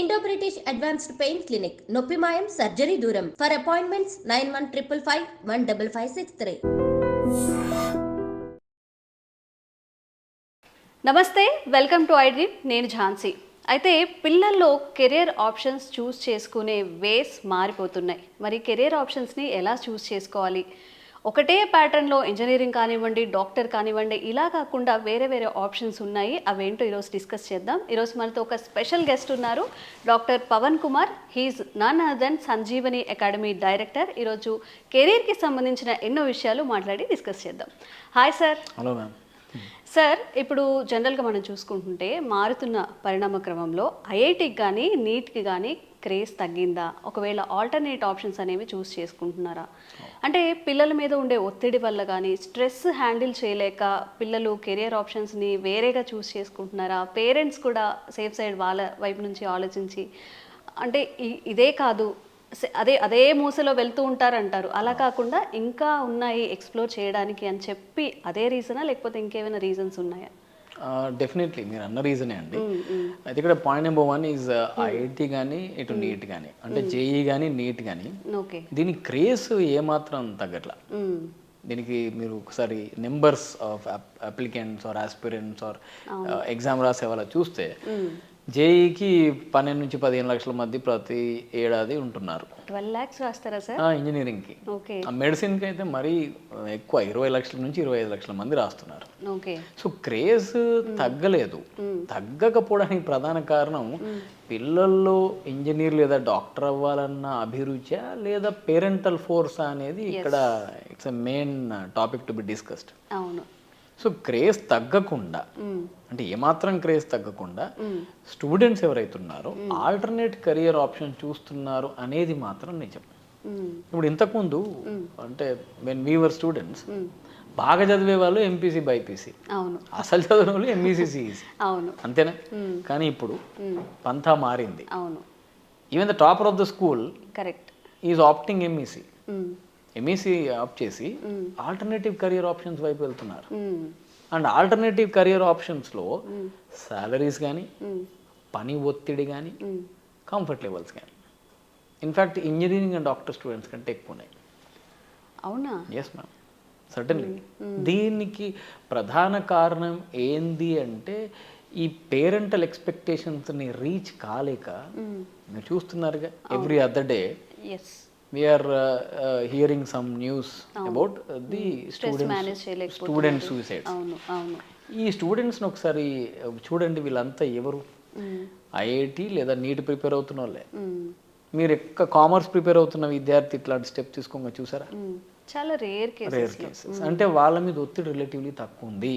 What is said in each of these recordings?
Indo British advanced pain clinic నొప్పి మాయం surgery దూరం for appointments nine one triple five one double five six three నమస్తే welcome to iDream నేను ఝాన్సీ. అయితే పిల్లల్లో కెరియర్ ఆప్షన్స్ చూస్ చేసుకునే వేస్ మారిపోతున్నాయి. మరి కెరియర్ ఆప్షన్స్ని ఎలా చూస్ చేసుకోవాలి? ఒకటే ప్యాటర్న్లో ఇంజనీరింగ్ కానివ్వండి డాక్టర్ కానివ్వండి ఇలా కాకుండా వేరే వేరే ఆప్షన్స్ ఉన్నాయి. అవేంటో ఈరోజు డిస్కస్ చేద్దాం. ఈరోజు మనతో ఒక స్పెషల్ గెస్ట్ ఉన్నారు. Doctor Pavan Kumar he's none other than Sanjeevani academy director. ఈరోజు కెరీర్కి సంబంధించిన ఎన్నో విషయాలు మాట్లాడి డిస్కస్ చేద్దాం. Hi sir. Hello ma'am. Sir ఇప్పుడు జనరల్గా మనం చూసుకుంటుంటే మారుతున్న పరిణామ క్రమంలో ఐఐటికి కానీ నీట్కి కానీ క్రేజ్ తగ్గిందా? ఒకవేళ ఆల్టర్నేట్ ఆప్షన్స్ అనేవి చూస్ చేసుకుంటున్నారా? అంటే పిల్లల మీద ఉండే ఒత్తిడి వల్ల కానీ స్ట్రెస్ హ్యాండిల్ చేయలేక పిల్లలు కెరియర్ ఆప్షన్స్ని వేరేగా చూస్ చేసుకుంటున్నారా? పేరెంట్స్ కూడా సేఫ్ సైడ్ వాళ్ళ వైపు నుంచి ఆలోచించి అంటే ఇదే కాదు అదే అదే మూసలో వెళ్తూ ఉంటారంటారు. అలా కాకుండా ఇంకా ఉన్నాయి ఎక్స్ప్లోర్ చేయడానికి అని చెప్పి అదే రీజనా లేకపోతే ఇంకేమైనా రీజన్స్ ఉన్నాయా? డెఫినెట్లీ మీరు అన్న రీజనే అండి. అయితే ఇక్కడ point number one is IIT కానీ ఇటు నీట్ కానీ అంటే జేఈ కానీ నీట్ కానీ ఓకే. దీని క్రేజ్ ఏమాత్రం తగ్గట్లా. దీనికి మీరు ఒకసారి numbers of applicants or aspirants or exam రాసే వాళ్ళ చూస్తే జేఈకి పన్నెండు నుంచి పదిహేను లక్షల మధ్య ప్రతి ఏడాది ఉంటున్నారు. ట్వెల్వ్ ల్యాక్స్ రాస్తారా సార్? ఇంజనీరింగ్కి. ఓకే. ఆ మెడిసిన్కి అయితే మరీ ఎక్కువ ఇరవై లక్షల నుంచి ఇరవై ఐదు లక్షల మంది రాస్తున్నారు. ఓకే. సో క్రేజ్ తగ్గలేదు. తగ్గకపోవడానికి ప్రధాన కారణం పిల్లల్లో ఇంజనీర్ లేదా డాక్టర్ అవ్వాలన్న అభిరుచి లేదా పేరెంటల్ ఫోర్స్ అనేది ఇక్కడ it's main topic to be discussed. అవును. సో క్రేజ్ తగ్గకుండా అంటే ఏమాత్రం క్రేజ్ తగ్గకుండా స్టూడెంట్స్ ఎవరైతే ఉన్నారో ఆల్టర్నేట్ కెరియర్ ఆప్షన్ చూస్తున్నారు అనేది మాత్రం నిజం. ఇప్పుడు ఇంతకుముందు అంటే వెన్ వీవర్ స్టూడెంట్స్ బాగా చదివే వాళ్ళు ఎంపీసీ బైపీసీ అవును. అసలు చదివిన వాళ్ళు ఎంఈసీ సిఈసీ అవును. అంతేనా? కానీ ఇప్పుడు పంతా మారింది. అవును. Even the topper of the school correct is opting MEC MEC opt చేసి ఆల్టర్నేటివ్ కెరియర్ ఆప్షన్స్ వైపు వెళ్తున్నారు. అండ్ ఆల్టర్నేటివ్ కెరియర్ ఆప్షన్స్లో సాలరీస్ కానీ పని ఒత్తిడి కానీ కంఫర్ట్ లెవెల్స్ కానీ in fact engineering and doctor students కంటే ఎక్కువ ఉన్నాయి అవునా ఎస్ మ్యామ్ సర్టన్లీ దీనికి ప్రధాన కారణం ఏంది అంటే ఈ పేరెంటల్ ఎక్స్పెక్టేషన్స్ని రీచ్ కాలేక మీరు చూస్తున్నారుగా every other day as we are hearing some news about the students. Student suicide ఈ స్టూడెంట్స్ని ఒకసారి uh, చూడండి వీళ్ళంతా ఎవరు? ఐఐటి లేదా నీట్ ప్రిపేర్ అవుతున్న వాళ్ళే. మ్మ్. మీరు ఎక్క కామర్స్ ప్రిపేర్ అవుతున్న విద్యార్థి ఇట్లాంటి స్టెప్ తీసుకోగా చూసారా? మ్మ్. చాలా రేర్ రేర్ కేసెస్ అంటే వాళ్ళ మీద ఒత్తిడి రిలేటివ్లీ తక్కువ ఉంది.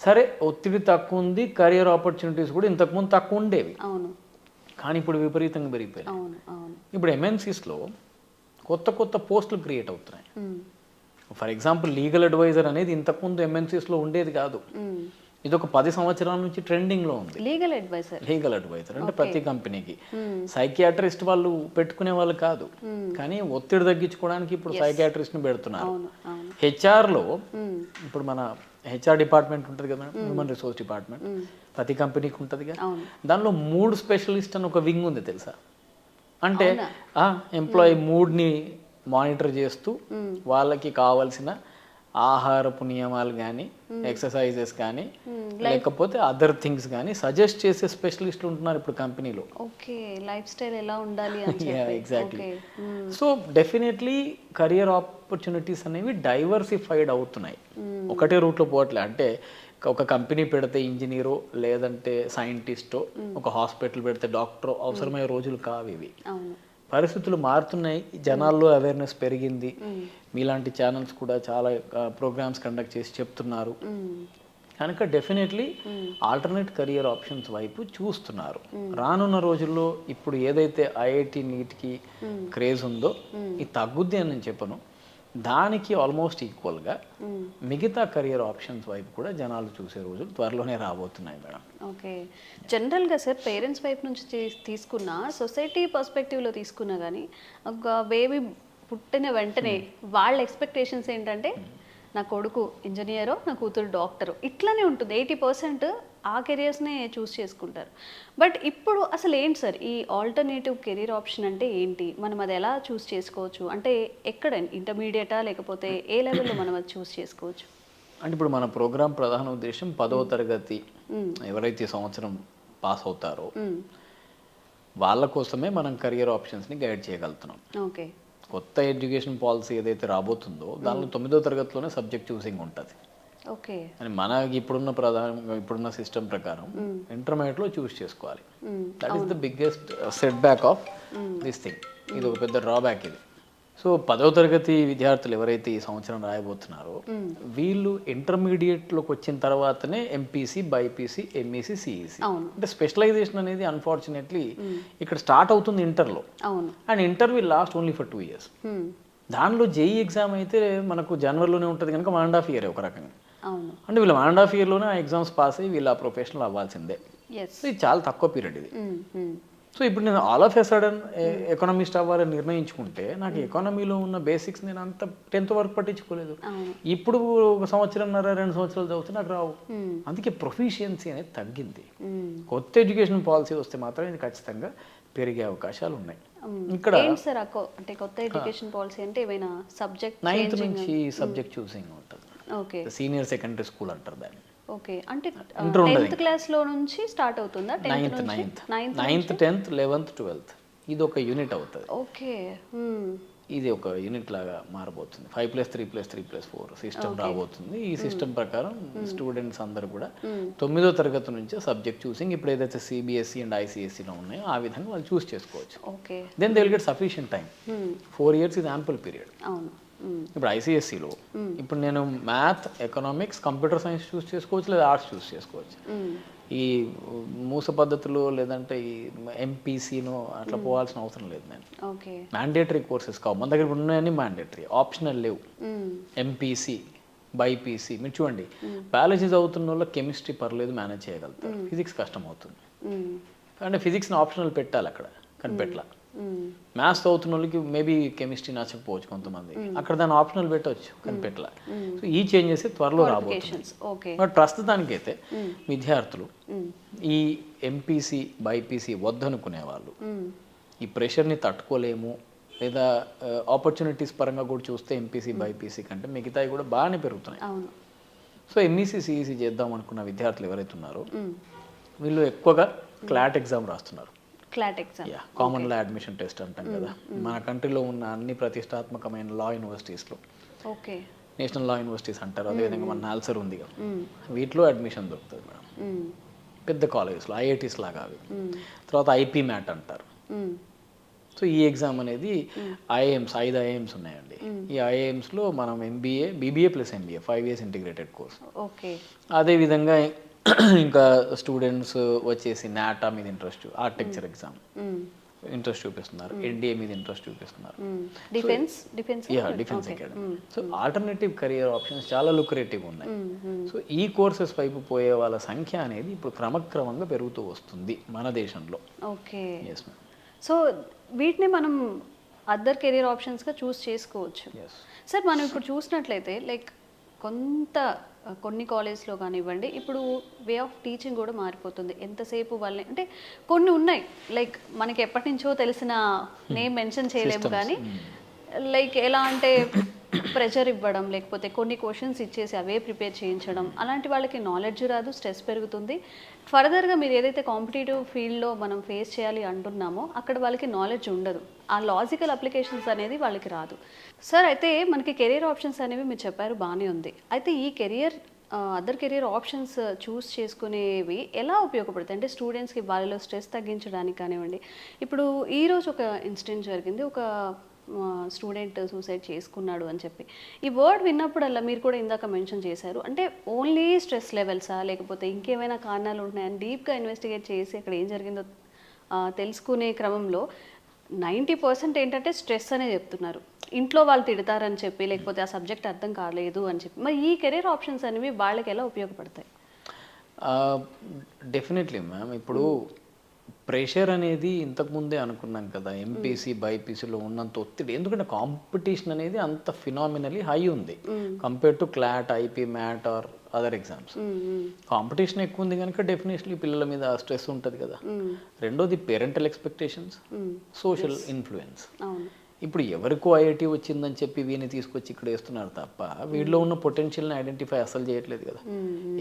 సరే ఒత్తిడి తక్కువ ఉంది కెరియర్ ఆపర్చునిటీస్ కూడా ఇంతకుముందు తక్కువ ఉండేవి. కానీ ఇప్పుడు విపరీతంగా పెరిగిపోయాయి ఇప్పుడు ఎంఎన్సీస్లో కొత్త కొత్త పోస్టులు క్రియేట్ అవుతున్నాయి. ఫర్ ఎగ్జాంపుల్ లీగల్ అడ్వైజర్ అనేది ఇంతకుముందు ఎంఎన్సీస్లో ఉండేది కాదు. ఇది ఒక పది సంవత్సరాల నుంచి ట్రెండింగ్లో ఉంది. Legal advisor. లీగల్ అడ్వైజర్ అంటే ప్రతి కంపెనీకి. సైకియాట్రిస్ట్ వాళ్ళు పెట్టుకునే వాళ్ళు కాదు. కానీ ఒత్తిడి తగ్గించుకోవడానికి ఇప్పుడు సైకియాట్రిస్ట్ని పెడుతున్నారు. అవును అవును. హెచ్ఆర్లో ఇప్పుడు మన హెచ్ఆర్ డిపార్ట్మెంట్ ఉంటుంది కదా హ్యూమన్ రిసోర్స్ డిపార్ట్మెంట్. ప్రతి కంపెనీకి ఉంటుంది కదా. దానిలో మూడు స్పెషలిస్ట్ అని ఒక వింగ్ ఉంది తెలుసా? అంటే ఎంప్లాయీ మూడ్ని మానిటర్ చేస్తూ వాళ్ళకి కావాల్సిన ఆహారపు నియమాలు కానీ ఎక్సర్సైజెస్ కానీ లేకపోతే అదర్ థింగ్స్ కానీ సజెస్ట్ చేసే స్పెషలిస్టులు ఉంటున్నారు ఇప్పుడు కంపెనీలో. ఓకే లైఫ్ స్టైల్ ఎలా ఉండాలి exactly so definitely career opportunities అనేవి డైవర్సిఫైడ్ అవుతున్నాయి. ఒకటే రూట్లో పోవట్లే. అంటే ఒక కంపెనీ పెడితే ఇంజనీరో లేదంటే సైంటిస్టో ఒక హాస్పిటల్ పెడితే డాక్టరో అవసరమయ్యే రోజులు కావు ఇవి. పరిస్థితులు మారుతున్నాయి జనాల్లో అవేర్నెస్ పెరిగింది. మీలాంటి ఛానల్స్ కూడా చాలా ప్రోగ్రామ్స్ కండక్ట్ చేసి చెప్తున్నారు. కనుక డెఫినెట్లీ ఆల్టర్నేట్ కెరియర్ ఆప్షన్స్ వైపు చూస్తున్నారు. రానున్న రోజుల్లో ఇప్పుడు ఏదైతే ఐఐటి నీట్కి క్రేజ్ ఉందో ఇది తగ్గుద్ది అని నేను చెప్పను. దానికి ఆల్మోస్ట్ ఈక్వల్గా మిగతా కెరియర్ ఆప్షన్స్ వైపు కూడా జనాలు చూసే రోజులు త్వరలోనే రాబోతున్నాయి మేడం. ఓకే. జనరల్గా సార్ పేరెంట్స్ వైపు నుంచి తీసుకున్న సొసైటీ పర్స్పెక్టివ్లో తీసుకున్నా కానీ ఒక బేబీ పుట్టిన వెంటనే వాళ్ళ ఎక్స్పెక్టేషన్స్ ఏంటంటే నా కొడుకు ఇంజనీరో నా కూతురు డాక్టరు ఇట్లానే ఉంటుంది. ఎయిటీ పర్సెంట్ ఆ కెరియర్స్నే చూస్ చేసుకుంటారు. బట్ ఇప్పుడు అసలు ఏంటి సార్? ఈ ఆల్టర్నేటివ్ కెరీర్ ఆప్షన్ అంటే ఏంటి? మనం అది ఎలా చూస్ చేసుకోవచ్చు? అంటే ఎక్కడ? ఇంటర్మీడియటా? లేకపోతే ఏ లెవెల్లో మనం అది చూస్ చేసుకోవచ్చు? అంటే ఇప్పుడు మన ప్రోగ్రామ్ ప్రధాన ఉద్దేశం పదవ తరగతి ఎవరైతే సంవత్సరం పాస్ అవుతారో. వాళ్ళ కోసమే మనం కెరియర్ ఆప్షన్స్ని గైడ్ చేయగలుగుతున్నాం. ఓకే. కొత్త ఎడ్యుకేషన్ పాలసీ ఏదైతే రాబోతుందో దానిలో తొమ్మిదో తరగతిలోనే సబ్జెక్ట్ చూసింగ్ ఉంటుంది. ఓకే. అని మనకి ఇప్పుడున్న ప్రధాన ఇప్పుడున్న సిస్టమ్ ప్రకారం ఇంటర్మీడియట్లో చూస్ చేసుకోవాలి. That is the biggest setback of this thing ఇది ఒక పెద్ద డ్రాబ్యాక్ ఇది. సో పదవ తరగతి విద్యార్థులు ఎవరైతే ఈ సంవత్సరం రాయబోతున్నారో వీళ్ళు ఇంటర్మీడియట్లోకి వచ్చిన తర్వాతనే ఎంపీసీ బైపీసీ ఎంఈసీ సిఈసి. అంటే స్పెషలైజేషన్ అనేది అన్ఫార్చునేట్లీ ఇక్కడ స్టార్ట్ అవుతుంది ఇంటర్లో. And inter will last only for two years. దానిలో జేఈ ఎగ్జామ్ అయితే మనకు జనవరిలోనే ఉంటుంది కనుక వన్ అండ్ హాఫ్ ఇయర్ ఒక రకంగా. అవును. అంటే వీళ్ళు వన్ అండ్ హాఫ్ ఇయర్లోనే ఆ ఎగ్జామ్స్ పాస్ అయ్యి వీళ్ళు ఆ ప్రొఫెషనల్ అవ్వాల్సిందే. సో ఇది చాలా తక్కువ పీరియడ్ ఇది. సో ఇప్పుడు నేను all of a sudden economist అవ్వాలని నిర్ణయించుకుంటే నాకు ఎకానమీలో ఉన్న బేసిక్స్ నేను అంత టెన్త్ వరకు పట్టించుకోలేదు. ఇప్పుడు ఒక సంవత్సరంన్నర రెండు సంవత్సరాలు చదివితే నాకు రావు. అందుకే ప్రొఫిషియన్సీ అనేది తగ్గింది. కొత్త ఎడ్యుకేషన్ పాలసీ వస్తే మాత్రం ఇది ఖచ్చితంగా పెరిగే అవకాశాలు ఉన్నాయి. ఇక్కడ అంటే కొత్త ఎడ్యుకేషన్ పాలసీ అంటే ఏమైనా సబ్జెక్ట్ నైన్త్ నుంచి subject choosing senior secondary school అంటారు దాన్ని. ఓకే. అంటే టెన్త్ క్లాస్లో నుంచి స్టార్ట్ అవుతుందా? Ninth ninth ninth tenth eleventh twelfth ఇది ఒక యూనిట్ అవుతుంది. ఓకే. మ్మ్. ఇది ఒక యూనిట్ లాగా మారబోతుంది. Five plus three plus three plus four system రాబోతుంది. ఈ సిస్టమ్ ప్రకారం స్టూడెంట్స్ అందరూ కూడా తొమ్మిదో తరగతి నుంచే సబ్జెక్ట్ చూసింగ్ ఇప్పుడు ఏదైతే సిబిఎస్ఈ అండ్ ఐసిఎస్సిలో ఉన్నాయో ఆ విధంగా వాళ్ళు చూస్ చేసుకోవచ్చు. Okay. Then they will get sufficient time. Four years ఇది యాంపుల్ పీరియడ్ అవును. ఇప్పుడు ఐసిఎస్సిలో ఇప్పుడు నేను math economics computer science choose చేసుకోవచ్చు లేదా ఆర్ట్స్ చూస్ చేసుకోవచ్చు. ఈ మూస పద్ధతులు లేదంటే ఈ ఎంపీసీనో అట్లా పోవాల్సిన అవసరం లేదు నేను. మ్యాండేటరీ కోర్సెస్ కావు. మన దగ్గర ఉన్నాయని మ్యాండేటరీ ఆప్షనల్ లేవు. ఎంపీసీ బైపీసీ మీరు చూడండి బయాలజీ చదువుతున్న వాళ్ళు కెమిస్ట్రీ పర్లేదు మేనేజ్ చేయగలుగుతారు. ఫిజిక్స్ కష్టం అవుతుంది. అంటే ఫిజిక్స్ని ఆప్షనల్ పెట్టాలి అక్కడ. కనిపెట్టాల. మ్యాథ్స్ చదువుతున్న వాళ్ళకి మేబీ కెమిస్ట్రీ నచ్చకపోవచ్చు కొంతమంది అక్కడ దాన్ని ఆప్షనల్ పెట్టవచ్చు కనిపెట్టాల. సో ఈ చేంజెస్ త్వరలో రాబోతుంది బట్ ప్రస్తుతానికైతే విద్యార్థులు మ్మ్. ఈ ఎంపీసీ బైపీసీ వద్దనుకునే వాళ్ళు. ఈ ప్రెషర్ని తట్టుకోలేము లేదా ఆపర్చునిటీస్ పరంగా కూడా చూస్తే ఎంపీసీ బైపీసీ కంటే మిగతావి కూడా బాగానే పెరుగుతున్నాయి. సో ఎంఈసీ సిఈసీ చేద్దాం అనుకున్న విద్యార్థులు ఎవరైతే ఉన్నారో. వీళ్ళు ఎక్కువగా క్లాట్ ఎగ్జామ్ రాస్తున్నారు. క్లాట్ ఎగ్జామ్ యా కామన్ లా అడ్మిషన్ టెస్ట్ అంటాం కదా. మన కంట్రీలో ఉన్న అన్ని ప్రతిష్టాత్మకమైన లా. యూనివర్సిటీస్లో ఓకే నేషనల్ లా యూనివర్సిటీస్ అంటారు అదేవిధంగా మన నాల్సర్ ఉంది కదా. వీటిలో అడ్మిషన్ దొరుకుతుంది మేడం. పెద్ద కాలేజెస్లో ఐఐటీస్ లాగా అవి. తర్వాత ఐపీ మ్యాట్ అంటారు. సో ఈ ఎగ్జామ్ అనేది ఐఏఎమ్స్ ఐదు ఐఏఎమ్స్ ఉన్నాయండి. ఈ ఐఏఎమ్స్లో మనం MBA BBA plus MBA five years integrated course okay అదేవిధంగా ఇంకా స్టూడెంట్స్ వచ్చేసి నాటా మీద ఇంట్రెస్ట్ ఆర్కిటెక్చర్ ఎగ్జామ్. ఇంట్రెస్ట్ చూపిస్తున్నారు. ఎన్డీఏ మీద ఇంట్రెస్ట్ చూపిస్తున్నారు. Defence defence yeah defence academy so alternative career options చాలా లుక్రేటివ్ ఉన్నాయి. మ్మ్. మ్మ్. సో ఈ కోర్సెస్ వైపు పోయే వాళ్ళ సంఖ్య అనేది ఇప్పుడు క్రమక్రమంగా పెరుగుతూ వస్తుంది మన దేశంలో. ఓకే సో వీటిని మనం అదర్ కెరీర్ ఆప్షన్స్గా చూస్ చేసుకోవచ్చు. సార్ మనం ఇప్పుడు చూసినట్లయితే లైక్ కొంత కొన్ని కాలేజ్లో కానివ్వండి ఇప్పుడు వే ఆఫ్ టీచింగ్ కూడా మారిపోతుంది. ఎంతసేపు వాళ్ళని అంటే కొన్ని ఉన్నాయి. లైక్ మనకి ఎప్పటి నుంచో తెలిసిన నేమ్ మెన్షన్ చేయలేము కానీ లైక్ ఎలా అంటే ప్రెషర్ ఇవ్వడం లేకపోతే కొన్ని క్వశ్చన్స్ ఇచ్చేసి అవే ప్రిపేర్ చేయించడం అలాంటి వాళ్ళకి నాలెడ్జ్ రాదు స్ట్రెస్ పెరుగుతుంది. ఫర్దర్గా మీరు ఏదైతే కాంపిటేటివ్ ఫీల్డ్లో మనం ఫేస్ చేయాలి అంటున్నామో అక్కడ వాళ్ళకి నాలెడ్జ్ ఉండదు. ఆ లాజికల్ అప్లికేషన్స్ అనేది వాళ్ళకి రాదు. సార్ అయితే మనకి కెరీర్ ఆప్షన్స్ అనేవి మీరు చెప్పారు బాగానే ఉంది. అయితే ఈ career other career options choose చేసుకునేవి ఎలా ఉపయోగపడతాయి? అంటే స్టూడెంట్స్కి వాళ్ళలో స్ట్రెస్ తగ్గించడానికి కానివ్వండి. ఇప్పుడు ఈరోజు ఒక ఇన్సిడెంట్ జరిగింది. ఒక స్టూడెంట్ సూసైడ్ చేసుకున్నాడు అని చెప్పి. ఈ వర్డ్ విన్నప్పుడల్లా మీరు కూడా ఇందాక మెన్షన్ చేశారు. అంటే ఓన్లీ స్ట్రెస్ లెవెల్సా లేకపోతే ఇంకేమైనా కారణాలు ఉంటున్నాయని డీప్గా ఇన్వెస్టిగేట్ చేసి అక్కడ ఏం జరిగిందో తెలుసుకునే క్రమంలో నైంటీ పర్సెంట్ ఏంటంటే స్ట్రెస్ అనే చెప్తున్నారు. ఇంట్లో వాళ్ళు తిడతారని చెప్పి లేకపోతే ఆ సబ్జెక్ట్ అర్థం కాలేదు అని చెప్పి. మరి ఈ కెరీర్ ఆప్షన్స్ అనేవి వాళ్ళకి ఎలా ఉపయోగపడతాయి? డెఫినెట్లీ మ్యామ్ ఇప్పుడు ప్రెషర్ అనేది ఇంతకుముందే అనుకున్నాం కదా ఎంపీసీ బైపీసీలో ఉన్నంత ఒత్తిడి. ఎందుకంటే కాంపిటీషన్ అనేది అంత ఫినామినలీ హై ఉంది. Compare to CLAT IPMAT or other exams competition ఎక్కువ ఉంది కనుక డెఫినెట్లీ పిల్లల మీద స్ట్రెస్ ఉంటుంది కదా. రెండోది పేరెంటల్ ఎక్స్పెక్టేషన్స్ సోషల్ ఇన్ఫ్లుయెన్స్ ఇప్పుడు ఎవరికో ఐఐటి వచ్చిందని చెప్పి వీని తీసుకొచ్చి ఇక్కడ వేస్తున్నారు తప్ప వీళ్ళలో ఉన్న పొటెన్షియల్ని ఐడెంటిఫై అసలు చేయట్లేదు కదా.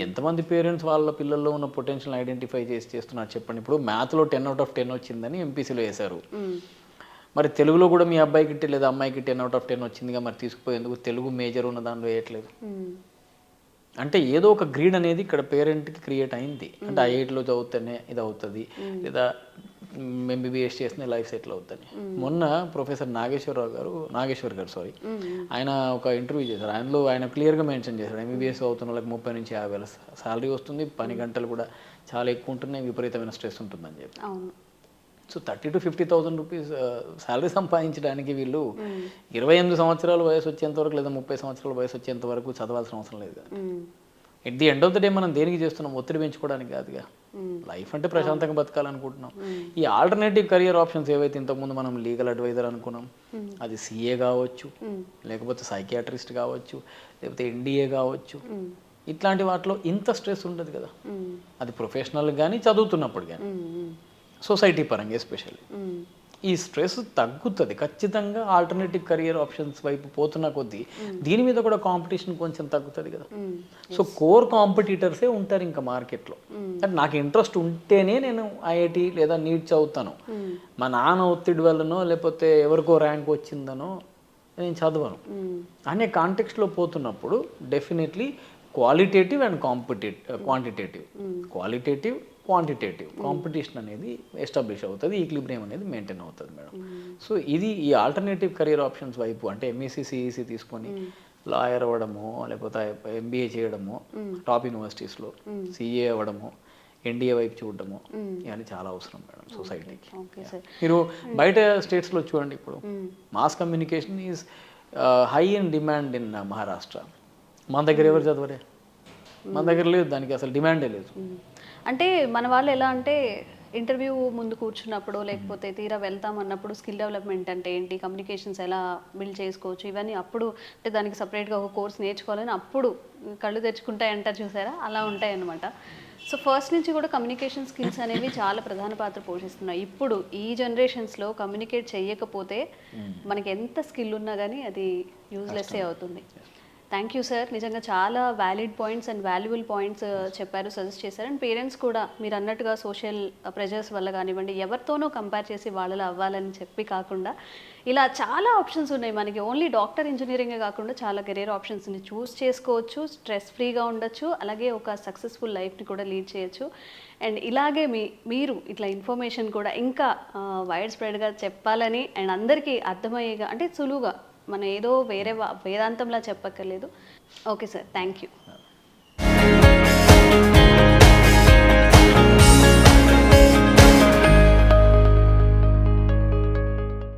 ఎంతమంది పేరెంట్స్ వాళ్ళ పిల్లల్లో ఉన్న పొటెన్షియల్ ఐడెంటిఫై చేసి చేస్తున్నారు చెప్పండి. ఇప్పుడు మ్యాథ్లో టెన్ అవుట్ ఆఫ్ టెన్ వచ్చిందని ఎంపీసీలో వేశారు. మరి తెలుగులో కూడా మీ అబ్బాయికి లేదా అమ్మాయికి టెన్ అవుట్ ఆఫ్ టెన్ వచ్చిందిగా మరి తీసుకుపోయేందుకు తెలుగు మేజర్ ఉన్న దానిలో వేయట్లేదు. అంటే ఏదో ఒక గ్రీడ్ అనేది ఇక్కడ పేరెంట్కి క్రియేట్ అయింది. అంటే ఐఐటిలో చదివితేనే ఇది అవుతుంది లేదా ఎంబీబీఎస్ చేసిన లైఫ్ సెటిల్ అవుతుంది. మొన్న ప్రొఫెసర్ నాగేశ్వరరావు గారు నాగేశ్వర్ గారు సారీ ఆయన ఒక ఇంటర్వ్యూ చేశారు. ఆయనలో ఆయన క్లియర్గా మెన్షన్ చేశారు. ఎంబీబీఎస్ అవుతున్న వాళ్ళకి ముప్పై నుంచి యాభై వేల శాలరీ వస్తుంది. పని గంటలు కూడా చాలా ఎక్కువ ఉంటున్నాయి. విపరీతమైన స్ట్రెస్ ఉంటుందని చెప్పి. So thirty to fifty thousand rupees salary సంపాదించడానికి వీళ్ళు ఇరవై ఎనిమిది సంవత్సరాల వయసు వచ్చేంత వరకు లేదా ముప్పై సంవత్సరాల వయసు వచ్చేంత వరకు చదవాల్సిన అవసరం లేదు. కదా. At the end of the day మనం దేనికి చేస్తున్నాం? ఒత్తిడి పెంచుకోవడానికి కాదుగా. లైఫ్ అంటే ప్రశాంతంగా బతకాలనుకుంటున్నాం. ఈ ఆల్టర్నేటివ్ కెరియర్ ఆప్షన్స్ ఏవైతే ఇంతకుముందు మనం లీగల్ అడ్వైజర్ అనుకున్నాం అది సిఏ కావచ్చు లేకపోతే సైకియాట్రిస్ట్ కావచ్చు లేకపోతే ఎన్డీఏ కావచ్చు. ఇట్లాంటి వాటిలో ఇంత స్ట్రెస్ ఉండదు కదా. అది ప్రొఫెషనల్ కానీ చదువుతున్నప్పుడు కానీ. సొసైటీ పరంగా ఎస్పెషల్లీ. ఈ స్ట్రెస్ తగ్గుతుంది. ఖచ్చితంగా ఆల్టర్నేటివ్ కెరియర్ ఆప్షన్స్ వైపు పోతున్న కొద్దీ దీని మీద కూడా కాంపిటీషన్ కొంచెం తగ్గుతుంది కదా. సో కోర్ కాంపిటీటర్సే ఉంటారు ఇంకా మార్కెట్లో. అంటే నాకు ఇంట్రెస్ట్ ఉంటేనే నేను ఐఐటి లేదా నీట్ చదువుతాను. మా నాన్న ఒత్తిడి వల్లనో లేకపోతే ఎవరికో ర్యాంక్ వచ్చిందనో నేను చదవను. అనే కాంటెక్స్ట్లో పోతున్నప్పుడు definitely qualitative and competitive quantitative. Qualitative quantitative competition అనేది ఎస్టాబ్లిష్ అవుతుంది ఈక్లిబ్రియం అనేది మెయింటైన్ అవుతుంది మేడం. సో ఇది ఈ ఆల్టర్నేటివ్ కెరీర్ ఆప్షన్స్ వైపు అంటే ఎంఈసీ సిఈసి తీసుకొని లాయర్ అవ్వడము లేకపోతే ఎంబీఏ చేయడము టాప్ యూనివర్సిటీస్లో సిఏ అవ్వడము ఎన్డీఏ వైపు చూడడము ఇవన్నీ చాలా అవసరం మేడం సొసైటీకి మీరు బయట స్టేట్స్లో చూడండి ఇప్పుడు. Mass communication is high in demand in Maharashtra మన దగ్గర ఎవరు చదవరే? మన దగ్గర లేదు దానికి అసలు డిమాండే లేదు. అంటే మన వాళ్ళు ఎలా అంటే ఇంటర్వ్యూ ముందు కూర్చున్నప్పుడు లేకపోతే తీరా వెళ్తాం అన్నప్పుడు స్కిల్ డెవలప్మెంట్ అంటే ఏంటి కమ్యూనికేషన్స్ ఎలా బిల్డ్ చేసుకోవచ్చు ఇవన్నీ అప్పుడు అంటే దానికి సపరేట్గా ఒక కోర్స్ నేర్చుకోవాలని అప్పుడు కళ్ళు తెచ్చుకుంటాయి అంటారు చూసారా? అలా ఉంటాయి అన్నమాట సో ఫస్ట్ నుంచి కూడా కమ్యూనికేషన్ స్కిల్స్ అనేవి చాలా ప్రధాన పాత్ర పోషిస్తున్నాయి. ఇప్పుడు ఈ జనరేషన్స్లో కమ్యూనికేట్ చేయకపోతే మనకి ఎంత స్కిల్ ఉన్నా కానీ అది యూజ్లెస్సే అవుతుంది. థ్యాంక్ యూ సార్ నిజంగా చాలా valid points and valuable points చెప్పారు సజెస్ట్ చేశారు. అండ్ పేరెంట్స్ కూడా మీరు అన్నట్టుగా సోషల్ ప్రెజర్స్ uh, వల్ల కానివ్వండి ఎవరితోనో కంపేర్ చేసి వాళ్ళలో అవ్వాలని చెప్పి కాకుండా ఇలా చాలా ఆప్షన్స్ ఉన్నాయి. మనకి ఓన్లీ డాక్టర్ ఇంజనీరింగే కాకుండా చాలా కెరీర్ ఆప్షన్స్ని చూస్ చేసుకోవచ్చు స్ట్రెస్ ఫ్రీగా ఉండొచ్చు అలాగే ఒక సక్సెస్ఫుల్ లైఫ్ని కూడా లీడ్ చేయొచ్చు. అండ్ ఇలాగే మీ మీరు ఇట్లా ఇన్ఫర్మేషన్ కూడా ఇంకా uh, వైడ్ స్ప్రెడ్గా చెప్పాలని అండ్ అందరికీ అర్థమయ్యేగా అంటే సులువుగా మనం ఏదో వేరే వా- వేదాంతంలా చెప్పక్కర్లేదు. Okay sir thank you